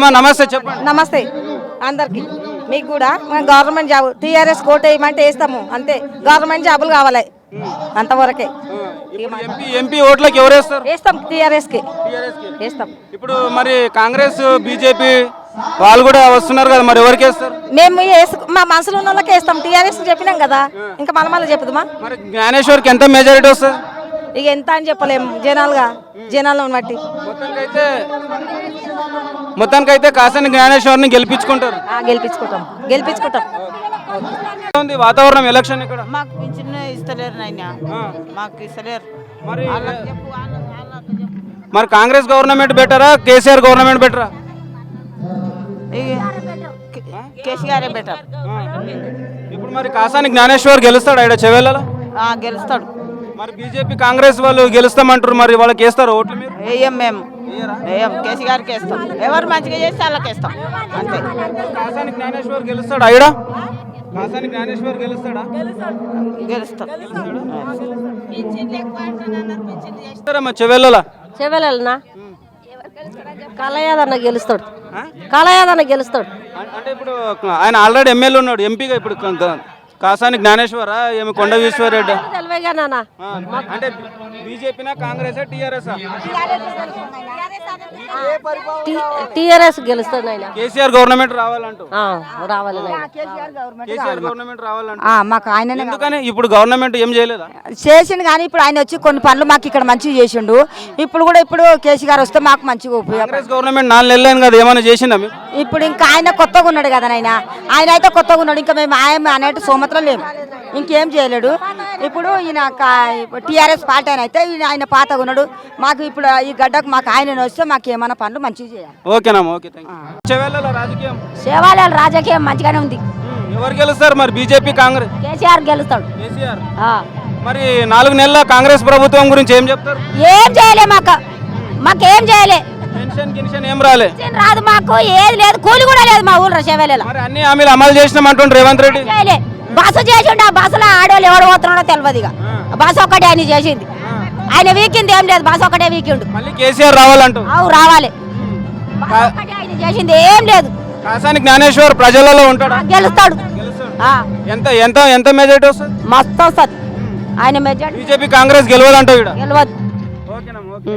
నమస్తే చెప్పండి. నమస్తే. అందరికి. మీకు కూడా మేము గవర్నమెంట్ జాబ్ టీఆర్ఎస్ కోట్ వేయమంటే వేస్తాము అంతే. గవర్నమెంట్ జాబులు కావాలి. అంతవరకే. ఎంపీ ఎంపీ ఓట్లకి ఎవరు వేస్తారు? వేస్తాం టీఆర్ఎస్కి. TRS కి. వేస్తాం. ఇప్పుడు మరి కాంగ్రెస్ బీజేపీ వాళ్ళు కూడా వస్తున్నారు కదా మరి ఎవరికి వేస్తారు? మేము మా మనసులో ఉన్న వాళ్ళకి వేస్తాం. టీఆర్ఎస్ చెప్పినాం కదా. ఇంకా మన మళ్ళీ చెప్పుదామా? మరి జ్ఞానేశ్వర్కి ఎంత మెజారిటీ వస్తుంది? ఇక ఎంత అని చెప్పలేము జనాలుగా జనాలను బట్టి. మొత్తానికైతే మొత్తానికైతే కాసాని జ్ఞానేశ్వర్ని గెలిపించుకుంటారు. ఆ, గెలిపించుకుంటాం. గెలిపించుకుంటాం. ఎలా ఉంది వాతావరణం ఎలక్షన్ ఇక్కడ? మాకు పింఛన్ ఇస్తలేరు నాయన. ఆ, మాకు ఇస్తలేరు. మరి చెప్పు వాళ్ళ- వాళ్ళకు చెప్పు. మరి కాంగ్రెస్ గవర్నమెంట్ బెటరా కేసీఆర్ గవర్నమెంట్ బెటరా? కే- కేసీఆర్ బెటర్. ఇప్పుడు మరి కాసాని జ్ఞానేశ్వర్ గెలుస్తాడు ఆయన చెవెళ్ళలో? గెలుస్తాడు. మరి బీజేపీ కాంగ్రెస్ వాళ్ళు గెలుస్తామంటారు మరి వాళ్ళకి వేస్తారు ఓట్లు మీరు? వేయం మేము. వేయం. వేస్తాం. ఎవరు మంచిగా చేస్తే వాళ్ళకి వేస్తాం. అంతే. కాసాని జ్ఞానేశ్వర్ గెలుస్తాడు కాసాని జ్ఞానేశ్వర్ గెలుస్తాడా? గెలుస్తాం. గెలుస్తారమ్మా చెవెళ్ళలా? చెవెలనా కలయాదన్న గెలుస్తాడు. కలయాదన్న గెలుస్తాడు. అం- అంటే ఇప్పుడు ఆయన ఆల్రెడీ ఎమ్మెల్యే ఉన్నాడు ఎంపీగా ఇప్పుడు కాసాని జ్ఞానేశ్వర ఏమి కొండ విశ్వరెడ్డి? నాన్న? అంటే బీజేపీనా కాంగ్రెస్ టీఆర్ఎస్ టీఆర్ఎస్ గెలుస్తాడు ఆయన కేసీఆర్ గవర్నమెంట్ రావాలంటూ. రావాలి కేసీఆర్ గవర్నమెంట్ రావాలంటూ. మాకు ఆయననే ఎందుకని? ఇప్పుడు గవర్నమెంట్ ఏం చేయలేదా? చేసిండు కానీ ఇప్పుడు ఆయన వచ్చి కొన్ని పనులు మాకు ఇక్కడ మంచిగా చేసిండు. ఇప్పుడు కూడా ఇప్పుడు కేసీ గారు వస్తే మాకు మంచిగా ఉపయోగం గవర్నమెంట్ నాలుగు నెలలు అయింది కదా ఏమైనా చేసిందా ఇప్పుడు ఇంకా ఆయన కొత్తగా ఉన్నాడు కదా ఆయన ఆయన అయితే కొత్తగా ఉన్నాడు. ఇంకా మేము ఆయన అనేటి సోమతలో లేము. ఇంకేం చేయలేడు. ఇప్పుడు ఈయన టీఆర్ఎస్ పార్టీ ఆయన అయితే ఆయన పాతగా ఉన్నాడు. మాకు ఇప్పుడు ఈ గడ్డకు మాకు ఆయన వస్తే మాకు ఏమైనా పనులు మంచిగా చేయాలి. ఓకేనమ్మా ఓకే చెవెళ్ళ రాజకీయం? మంచిగానే ఉంది. ఎవరు గెలుస్తారు మరి? బీజేపీ కాంగ్రెస్? కేసీఆర్ గెలుస్తాడు. కేసీఆర్? ఆ. మరి నాలుగు నెలల కాంగ్రెస్ ప్రభుత్వం గురించి ఏం చెప్తారు? ఏం చేయలే మాకు. మాకేం చేయలే. పెన్షన్ గిన్షన్ ఏం రాలే? రాదు మాకు ఏది లేదు కూలి కూడా లేదు మా ఊళ్ళో మరి అన్ని హామీలు అమలు చేసినామంటుండ్రు రేవంత్ రెడ్డి? బస్సు చేసిండు ఆ బస్సులో ఆడవాళ్ళు ఎవడు పోతున్నాడో తెలియదు ఇక. బస్సు ఒక్కటే ఆయన చేసింది. ఆయన వీకింది ఏం లేదు బస్సు ఒకటే వీకిండు. మళ్ళీ కేసీఆర్ రావాలంటూ? అవు రావాలి. ఒక్కటే ఆయన చేసింది ఏం లేదు. కాసాని జ్ఞానేశ్వర్ ప్రజలలో ఉంటాడా? గెలుస్తాడు. ఎంత ఎంత ఎంత మెజారిటీ వస్తుంది? మస్తు వస్తుంది. ఆయన మెజార్టీ బీజేపీ కాంగ్రెస్ గెలవదంటావు ఇక్కడ గెలవదు. ఓకేనమ్మా ఓకే.